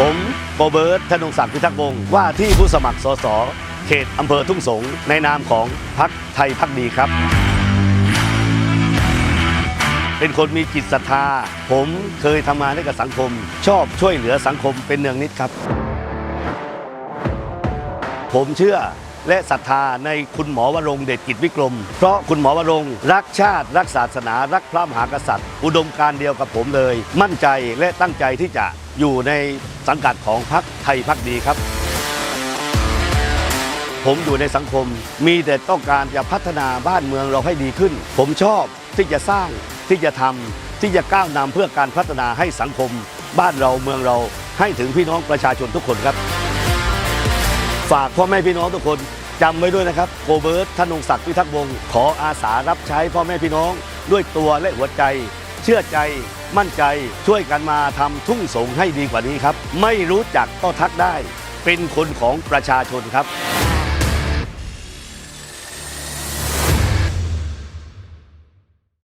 ผมโกเบิร์ตธนงศักดิ์พิทักษ์วงศ์ว่าที่ผู้สมัครสสเขตอำเภอทุ่งสง ในนามของพักไทยพักดีครับ เป็นคนมีจิตศรัทธา ผมเคยทำงานให้กับสังคม ชอบช่วยเหลือสังคมเป็นเนืองนิดครับ ผมเชื่อ และศรัทธาในคุณหมอวรงเดชกิจวิกรม เพราะคุณหมอวรงรักชาติรักศาสนา รักพระมหากษัตริย์ อุดมการเดียวกับผมเลย มั่นใจและตั้งใจที่จะอยู่ในสังกัดของพรรคไทยพักดีครับผมอยู่ในสังคม มีแต่ต้องการจะพัฒนาบ้านเมืองเราให้ดีขึ้น ผมชอบที่จะสร้างที่จะทำที่จะก้าวนำเพื่อการพัฒนาให้สังคม บ้านเราเมืองเราให้ถึงพี่น้องประชาชนทุกคนครับ ฝากพ่อแม่พี่น้องทุกคน จำไว้ด้วยนะครับโกเบิร์ตธนงศักดิ์พิทักษ์วงศ์ขออาสารับใช้พ่อแม่พี่น้อง ด้วยตัวและหัวใจ เชื่อใจมั่นใจช่วยกันมาทำทุ่งสงให้ดีกว่านี้ครับ ไม่รู้จักก็ทักได้ เป็นคนของประชาชนครับ